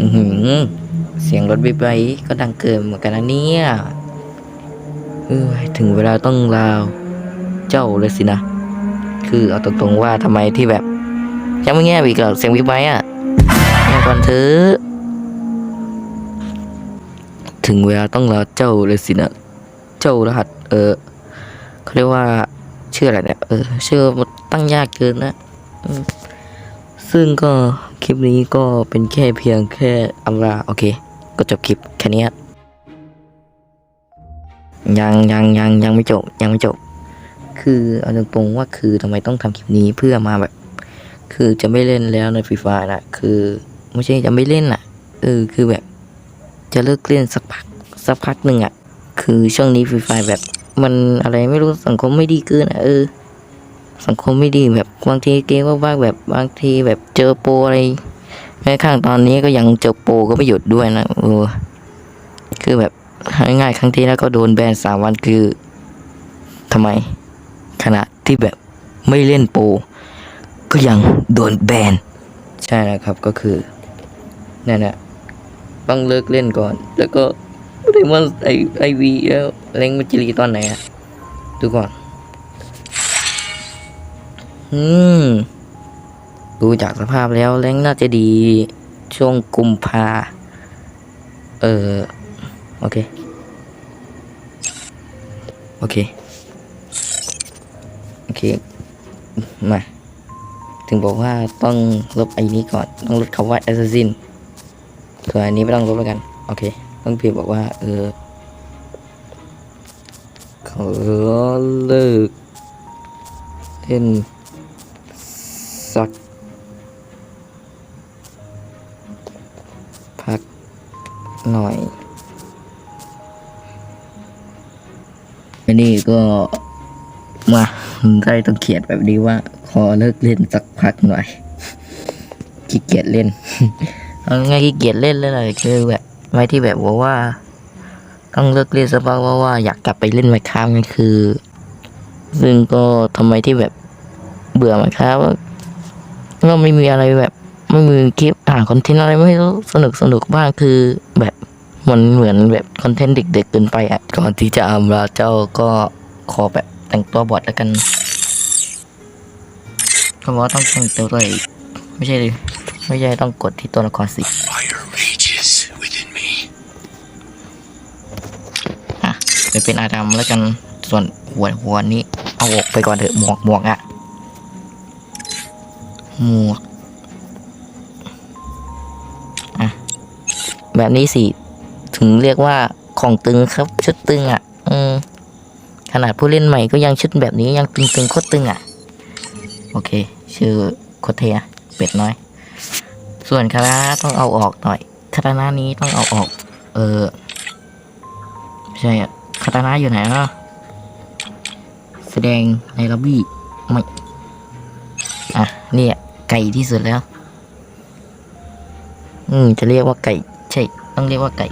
อือหือเสียงรถบิ๊กไบค์ก็ดังเกินเหมือนกันนะเนี่ยถึงเวลาต้องลาวเจ้าเลยสินะ คือเอาตรงๆว่าทำไมที่แบบยังไม่แง่อีกเหรอเสียงบิ๊กไบค์อะแง่ก่อนเถอะถึงเวลาต้องลาเจ้าเลยสินะ เจ้ารหัส เออเขาเรียกว่าชื่ออะไรเนี่ยเออชื่อมันตั้งยากเกินนะซึ่งก็ คลิปนี้ก็เป็นแค่เพียงแค่อำลาโอเค ก็จบคลิปแค่นี้ยังยังยังยังไม่จบยังไม่จบ คือเอาตรงๆว่าคือทำไมต้องทำคลิปนี้เพื่อมาแบบ คือจะไม่เล่นแล้วในฟรีไฟนะคือไม่ใช่จะไม่เล่นอะเออคือแบบ จะเลิกเล่นสักพักสักพักหนึ่งอะ คือช่วงนี้ฟรีไฟแบบ มันอะไรไม่รู้สังคมไม่ดีเกินอะเออ สังคมไม่ดีแบบบางทีเกมก็บ้างแบบบางทีแบบเจอโปรอะไรแม้กระทั่งตอนนี้ก็ยังเจอโปรก็ไม่หยุดด้วยนะเออคือแบบง่ายๆครั้งที่แล้วก็โดนแบนสามวันคือทำไม ขณะที่แบบไม่เล่นโปรก็ยังโดนแบนใช่แล้วครับก็คือนั่นแหละต้องเลิกเล่นก่อน แล้วก็ไดมอนไอไอวีแล้วเล้งมัจิรีตอนไหนอะดูก่อน อืม ดูจากสภาพแล้วแรงน่าจะดีช่วงกุมภา เออ โอเค โอเค โอเค มา ถึงบอกว่าต้องลบไอ้นี้ก่อน ต้องลดคำว่า assassin ส่วนอันนี้ไม่ต้องลบแล้วกัน โอเค ต้องเพียบอกว่า เออขอเลิกเล่น สัก พักหน่อย อันนี้ก็มาได้ต้องเขียนแบบนี้ว่า ขอเลิกเล่นสักพักหน่อยขี้เกียจเล่นเอาง่ายขี้เกียจเล่นเลยเลยคือแบบไม่ที่แบบว่าว่า ต้องเลิกเล่นสักพักว่าว่าอยากกลับไปเล่นไมค้านี่คือ ซึ่งก็ทำไมที่แบบเบื่อไมค้าว่า ก็ไม่มีอะไรแบบ ไม่มีคลิปหาคอนเทนต์อะไรไม่รู้สนุกสนุกบ้างคือแบบมันเหมือนแบบคอนเทนต์เด็กๆเกินไปอะก่อนที่จะอำลาเจ้าก็ขอแบบแต่งตัวบอดแล้วกันก็บอกว่าต้องแต่งตัวด้วยไม่ใช่เลยไม่ใช่ต้องกดที่ตัวละครสิ Fire rages within me. อะไปเป็นอาดัมแล้วกันส่วนหัวหัวนี้เอาออกไปก่อนเถอะหมวกหมวกอะ หมวก อะ แบบนี้สิ ถึงเรียกว่าของตึงครับ ชุดตึงอะ อืม ขนาดผู้เล่นใหม่ก็ยังชุดแบบนี้ยังตึงๆโคตรตึงอะ โอเค ชื่อโคเทียเป็ดน้อย ส่วนคาราต้องเอาออกหน่อยคาตานานี้ต้องเอาออก เออไม่ใช่อะคาตานะอยู่ไหนอะแสดงในล็อบบี้ไม่ อะเนี่ยไก่ที่สุดแล้ว อืมจะเรียกว่าไก่ ใช่ ต้องเรียกว่าไก่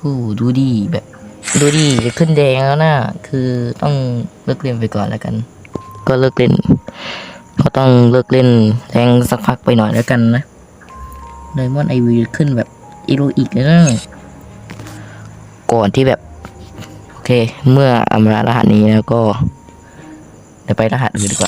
หูดูดีแบบ ดูดีจะขึ้นแดงแล้วนะคือต้องเลิกเล่นไปก่อนแล้วกัน ก็เลิกเล่นก็ต้องเลิกเล่นแรงสักพักไปหน่อยแล้วกันนะไดมอนไอวีขึ้นแบบอีโรอีกเลยนะก่อนที่แบบ โอเค เมื่ออำลารหัสนี้แล้วก็เดี๋ยวไปรหัสอื่นดีกว่า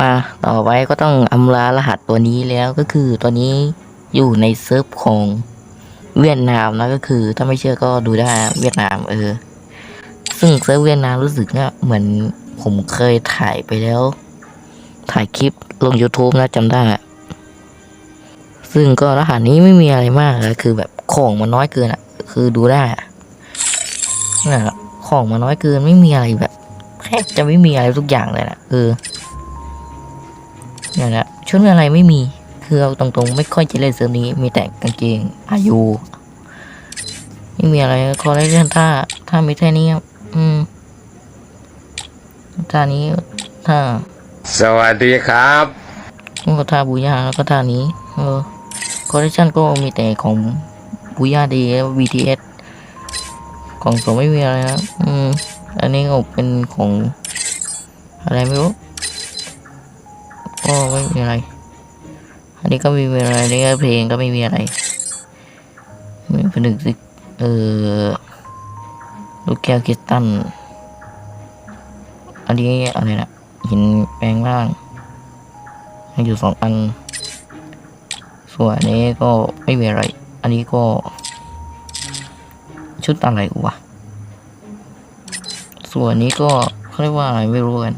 มาต่อไปก็ต้องอำลารหัสตัวนี้แล้วก็คือตัวนี้อยู่ในเซิร์ฟของเวียดนามนะก็คือ ถ้าไม่เชื่อก็ดูได้เวียดนามเออ ซึ่งเซิร์ฟเวียดนามรู้สึกเนี่ยเหมือนผมเคยถ่ายไปแล้ว ถ่ายคลิปลง YouTube นะจำได้ ซึ่งก็รหัสนี้ไม่มีอะไรมากอะคือแบบของมันน้อยเกินอะคือดูได้อะนั่นแหละของมันน้อยเกินไม่มีอะไรแบบแทบจะไม่มีอะไรทุกอย่างเลยนะเอ อเนี่ยนะชุดอะไรไม่มี คือเอาตรงๆ ไม่ค่อยจะเล่นเซิร์ฟนี้ มีแต่กางเกงอายุไม่มีอะไรคอลเลคชันถ้า ถ้ามีแค่นี้ครับอืมท่านี้ท่าสวัสดีครับก็ท่าบูย่าแล้วก็ท่านี้ เออคอลเลคชันก็มีแต่ของบูย่าดี VTS กล่องสองไม่มีอะไรนะอืม อันนี้ก็เป็นของอะไรไม่รู้ ก็ไม่มีอะไร อันนี้ก็ไม่มีอะไรนี่ก็เพลงก็ไม่มีอะไรมีผนึกสิเออลูกแก้วคริสตัลอันนี้อะไรนะหินแปลงร่างอยู่สองอัน ส่วนนนี้ก็ไม่มีอะไร อันนี้ก็ ชุดอะไรวะ ส่วนนี้ก็เขาเรียกว่าอะไรไม่รู้กัน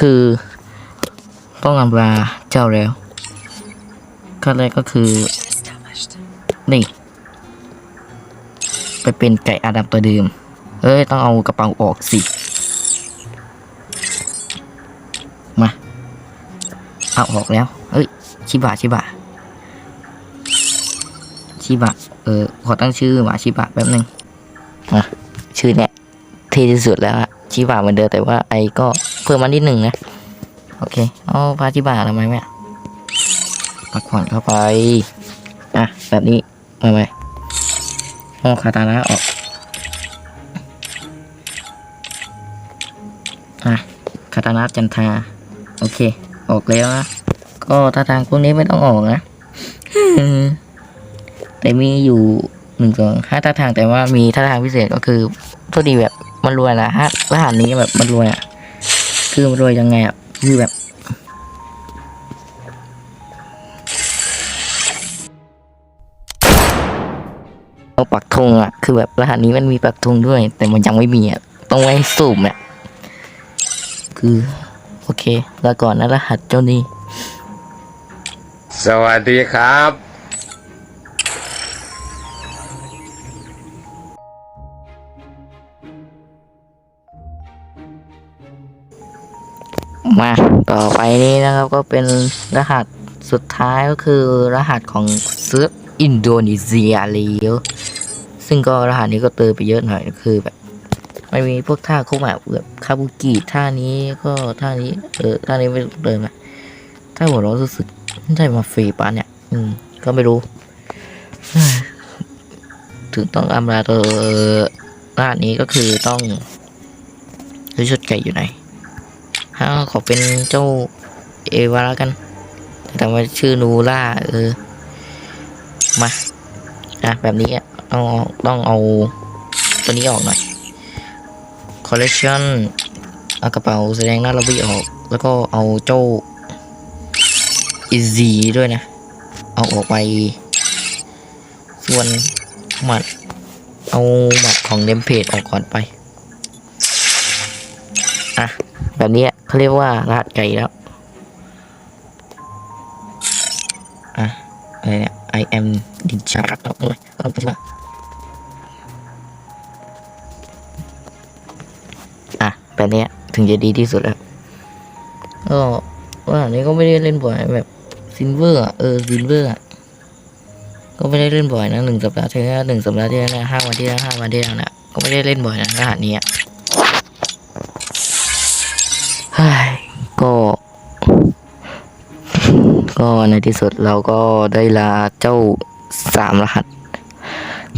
คือ ต้องอำลาเจ้าแล้วขั้นแรกก็คือ นี่ ไปเป็นไก่อาดัมตัวเดิม เอ้ย ต้องเอากระเป๋าออกสิ มา เอาออกแล้ว เอ้ย ชิบะ ชิบะ ชิบะ เออ ขอตั้งชื่อหมาชิบะแป๊บหนึ่งมาชื่อเนี่ยเท่ที่สุดแล้วอะชิบะเหมือนเดิมแต่ว่าไอก็เพิ่มมานิดหนึ่งนะ โอเค เอาพาชิบะทำไมแม่ปักผ่อนเข้าไป อะ แบบนี้มาไหมเอาคาตานะออกอะคาตานะจันทา โอเค ออกแล้วนะ ก็ท่าทางพวกนี้ไม่ต้องออกนะ แต่มีอยู่หนึ่งสองห้าท่าทางแต่ว่ามีท่าทางพิเศษก็คือโทษดีแบบมันรวยนะฮะรหัสนี้แบบมันรวยอะ คือมันรวยยังไงอะ คือแบบเอาปักธงอะ คือแบบรหัสนี้มันมีปักธงด้วย แต่มันยังไม่มีอะ ต้องไว้สุ่มอะ คือ โอเค แล้วก่อนนะรหัสเจ้านี้ สวัสดีครับ มาต่อไปนี้นะครับก็เป็นรหัสสุดท้ายก็คือรหัสของเซิร์ฟอินโดนีเซียแล้วซึ่งก็รหัสนี้ก็เติมไปเยอะหน่อยคือแบบไม่มีพวกท่าคุกแบบแบบคาบุกิท่านี้ก็ท่านี้เออท่านี้ไม่เติมนะถ้าหัวเราะสึกไม่ใช่มาฟรีปะเนี่ย อืม ก็ไม่รู้ ถึงต้องอำลาตัวรหัสนี้ก็คือต้องเฮ้ชุดไก่อยู่ไหน ฮะขอเป็นเจ้าเอวาแล้วกัน แต่ว่าชื่อนูล่าเออ มา อะ แบบนี้อะเอาต้องเอาตัวนี้ออกหน่อย collection เอากระเป๋าแสดงหน้าระบีออก แล้วก็เอาเจ้า easy ด้วยนะ เอาออกไป ส่วนหมัด เอาหมัดของเดมเพจออกก่อนไป อะ แบบนี้เขาเรียกว่ารหัสไก่แล้วอะอะไรเนี่ย I am ดินชาครับเลยเอาไปมาอะแบบเนี้ยถึงจะดีที่สุดแล้วก็ว่าอันนี้ก็ไม่ได้เล่นบ่อยแบบซินเวอร์เออซินเวอร์ก็ไม่ได้เล่นบ่อยนะหนึ่งสัปดาห์ที่แล้วหนึ่งสัปดาห์ที่แล้วนะห้าวันที่แล้วห้าวันที่แล้วนะก็ไม่ได้เล่นบ่อยนะรหัสนี้ ก็ ก็ในที่สุดเราก็ได้ลาเจ้าสามรหัส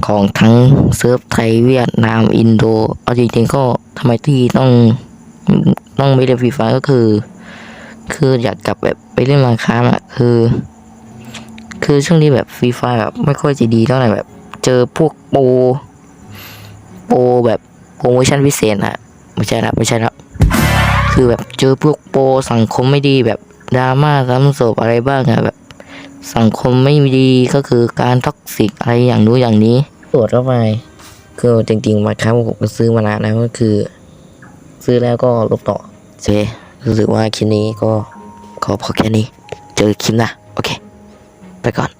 ของทั้งเซิร์ฟไทยเวียดนามอินโด เอาจริงๆก็ทำไมที่ต้องต้องไม่เล่นฟรีไฟก็คือ คืออยากกลับแบบไปเล่นมาค้าอะคือ คือช่วงนี้แบบฟรีไฟแบบไม่ค่อยจะดีเท่าไหร่แบบ เจอพวกโปรโปรแบบโปรโมชั่นพิเศษอะไม่ใช่ละไม่ใช่ละ คือแบบเจอพวกโปรสังคมไม่ดีแบบดราม่าซ้ำศพอะไรบ้างอะแบบ สังคมไม่ดีก็คือการท็อกซิกอะไรอย่างนู้นอย่างนี้ตรวจเข้าไปคือจริงๆมาครับผมก็ซื้อมานานแล้วก็คือ ซื้อแล้วก็ลบต่อโอเครู้สึกว่าคลิปนี้ก็ขอพอแค่นี้ เจอคลิปหนะโอเค ไปก่อน